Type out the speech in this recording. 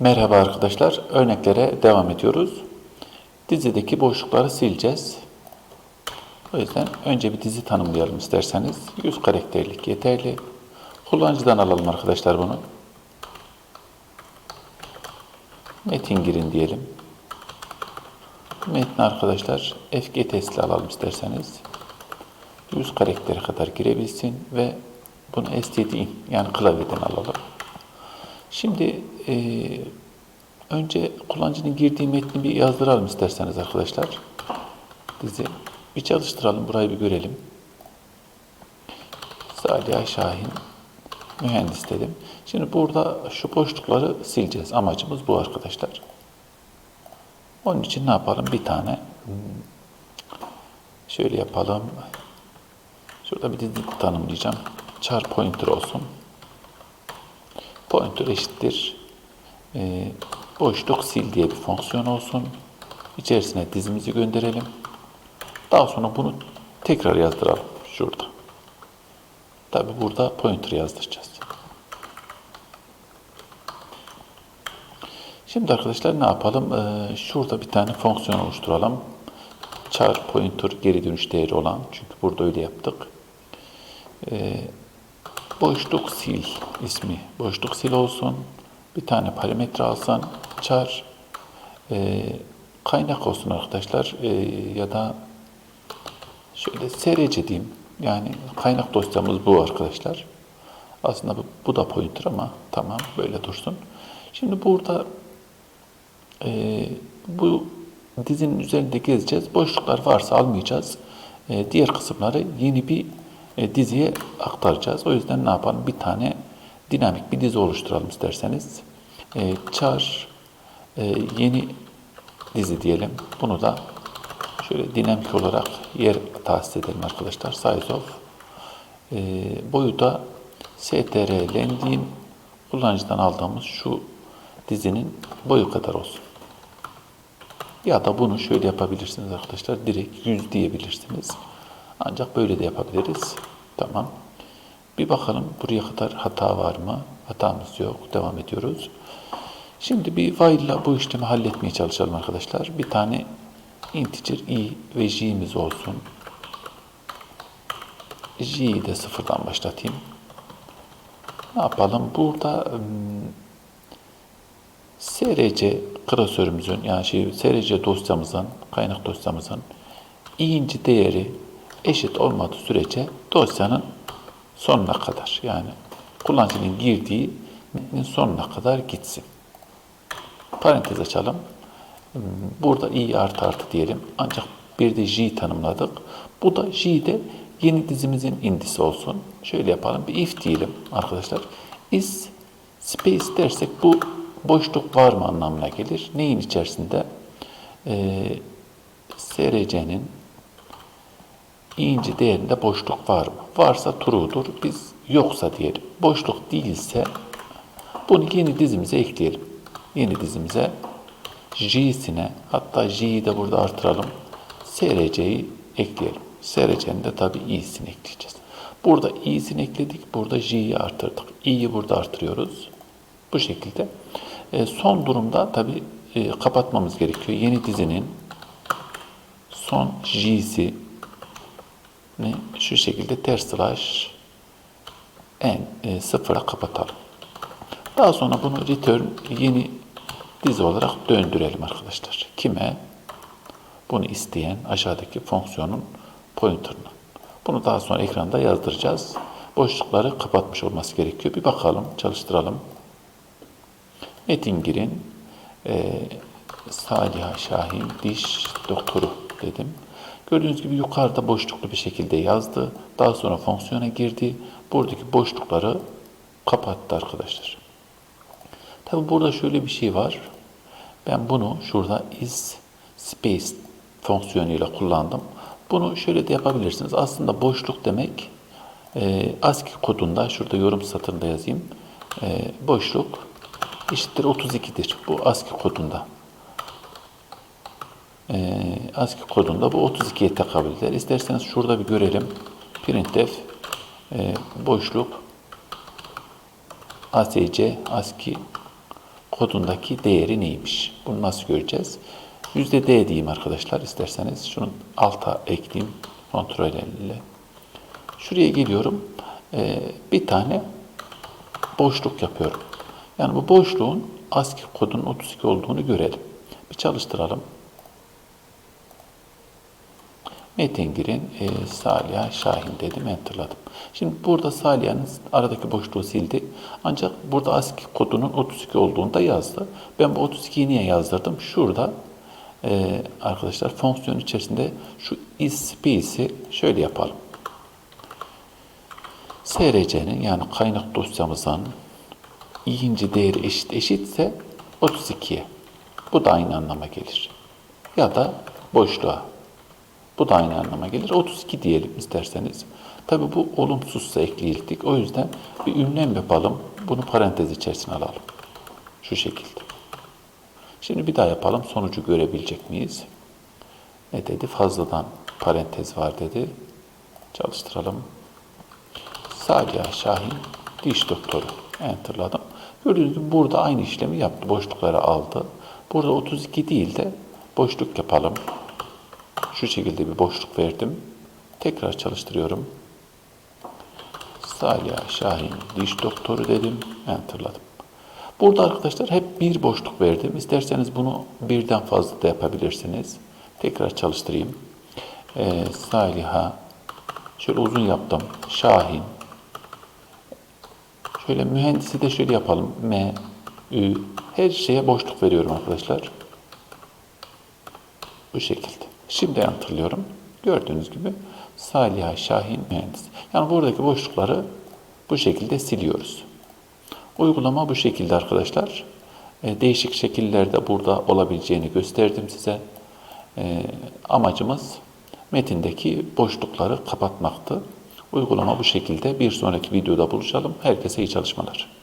Merhaba arkadaşlar. Örneklere devam ediyoruz. Dizideki boşlukları sileceğiz. O yüzden önce bir dizi tanımlayalım isterseniz. 100 karakterlik yeterli. Kullanıcıdan alalım arkadaşlar bunu. Metin girin diyelim. Metni arkadaşlar FGTS'li alalım isterseniz. 100 karaktere kadar girebilsin ve bunu stdin yani klavyeden alalım. Şimdi e, önce kullanıcının girdiği metni bir yazdıralım isterseniz arkadaşlar. Dizi. Bir çalıştıralım. Burayı bir görelim. Salih Şahin mühendis dedim. Şimdi burada şu boşlukları sileceğiz. Amacımız bu arkadaşlar. Onun için ne yapalım? Bir tane şöyle yapalım. Şurada bir dizi tanımlayacağım. Char pointer olsun pointer eşittir e, boşluk sil diye bir fonksiyon olsun. İçerisine dizimizi gönderelim. Daha sonra bunu tekrar yazdıralım şurada. Tabi burada pointer yazdıracağız. Şimdi arkadaşlar ne yapalım? Ee, şurada bir tane fonksiyon oluşturalım. Char pointer geri dönüş değeri olan. Çünkü burada öyle yaptık. Ee, boşluk sil ismi boşluk sil olsun. Bir tane parametre alsan char e, kaynak olsun arkadaşlar e, ya da şöyle src diyeyim. Yani kaynak dosyamız bu arkadaşlar. Aslında bu, bu da pointer ama tamam böyle dursun. Şimdi burada e, bu dizinin üzerinde gezeceğiz. Boşluklar varsa almayacağız. E, diğer kısımları yeni bir e, diziye aktaracağız. O yüzden ne yapalım? Bir tane dinamik bir dizi oluşturalım isterseniz. E, char e, yeni dizi diyelim. Bunu da şöyle dinamik olarak yer tahsis edelim arkadaşlar. Size of e, boyu da str lendin kullanıcıdan aldığımız şu dizinin boyu kadar olsun. Ya da bunu şöyle yapabilirsiniz arkadaşlar. Direkt 100 diyebilirsiniz. Ancak böyle de yapabiliriz. Tamam. Bir bakalım buraya kadar hata var mı? Hatamız yok. Devam ediyoruz. Şimdi bir while ile bu işlemi halletmeye çalışalım arkadaşlar. Bir tane integer i ve j'miz olsun. j'yi de sıfırdan başlatayım. Ne yapalım? Burada src klasörümüzün yani şey src dosyamızın kaynak dosyamızın i'inci değeri eşit olmadığı sürece dosyanın sonuna kadar yani kullanıcının girdiği metnin sonuna kadar gitsin. Parantez açalım. Burada i artı artı diyelim. Ancak bir de j tanımladık. Bu da j de yeni dizimizin indisi olsun. Şöyle yapalım. Bir if diyelim arkadaşlar. is space dersek bu boşluk var mı anlamına gelir. Neyin içerisinde? Ee, src'nin i'inci değerinde boşluk var mı? Varsa true'dur. Biz yoksa diyelim. Boşluk değilse bunu yeni dizimize ekleyelim. Yeni dizimize j'sine hatta j'yi de burada artıralım. src'yi ekleyelim. src'nin de tabi i'sini ekleyeceğiz. Burada i'sini ekledik. Burada j'yi artırdık. i'yi burada artırıyoruz. Bu şekilde. E, son durumda tabi e, kapatmamız gerekiyor. Yeni dizinin son j'si ne şu şekilde ters slash en e, sıfıra kapatalım. Daha sonra bunu return yeni dizi olarak döndürelim arkadaşlar. Kime? Bunu isteyen aşağıdaki fonksiyonun pointer'ına. Bunu daha sonra ekranda yazdıracağız. Boşlukları kapatmış olması gerekiyor. Bir bakalım, çalıştıralım. Metin girin. E, Saliha Şahin diş doktoru dedim. Gördüğünüz gibi yukarıda boşluklu bir şekilde yazdı. Daha sonra fonksiyona girdi. Buradaki boşlukları kapattı arkadaşlar. Tabi burada şöyle bir şey var. Ben bunu şurada is space fonksiyonuyla kullandım. Bunu şöyle de yapabilirsiniz. Aslında boşluk demek e, ASCII kodunda şurada yorum satırında yazayım. E, boşluk eşittir 32'dir. Bu ASCII kodunda e, ASCII kodunda bu 32'ye tekabül eder. İsterseniz şurada bir görelim. Printf e, boşluk ASC ASCII kodundaki değeri neymiş? Bunu nasıl göreceğiz? Yüzde D diyeyim arkadaşlar isterseniz. Şunu alta ekleyeyim kontrol ile. Şuraya geliyorum. Ee, bir tane boşluk yapıyorum. Yani bu boşluğun ASCII kodunun 32 olduğunu görelim. Bir çalıştıralım. Metin girin, e, Saliha Şahin dedim, enterladım. Şimdi burada Saliha'nın aradaki boşluğu sildi. Ancak burada ASCII kodunun 32 olduğunu da yazdı. Ben bu 32'yi niye yazdırdım? Şurada e, arkadaşlar fonksiyon içerisinde şu is space'i şöyle yapalım. SRC'nin yani kaynak dosyamızın ikinci değeri eşit eşitse 32'ye. Bu da aynı anlama gelir. Ya da boşluğa. Bu da aynı anlama gelir. 32 diyelim isterseniz. Tabi bu olumsuzsa ekleyildik. O yüzden bir ünlem yapalım. Bunu parantez içerisine alalım. Şu şekilde. Şimdi bir daha yapalım. Sonucu görebilecek miyiz? Ne dedi? Fazladan parantez var dedi. Çalıştıralım. Saliha Şahin diş doktoru. Enterladım. Gördüğünüz gibi burada aynı işlemi yaptı. Boşlukları aldı. Burada 32 değil de boşluk yapalım. Şu şekilde bir boşluk verdim. Tekrar çalıştırıyorum. Saliha Şahin diş doktoru dedim. Enterladım. Burada arkadaşlar hep bir boşluk verdim. İsterseniz bunu birden fazla da yapabilirsiniz. Tekrar çalıştırayım. Ee, Saliha şöyle uzun yaptım. Şahin Şöyle mühendisi de şöyle yapalım. M, Ü, her şeye boşluk veriyorum arkadaşlar. Bu şekilde. Şimdi hatırlıyorum. Gördüğünüz gibi Saliha Şahin mühendis. Yani buradaki boşlukları bu şekilde siliyoruz. Uygulama bu şekilde arkadaşlar. E, değişik şekillerde burada olabileceğini gösterdim size. E, amacımız metindeki boşlukları kapatmaktı. Uygulama bu şekilde. Bir sonraki videoda buluşalım. Herkese iyi çalışmalar.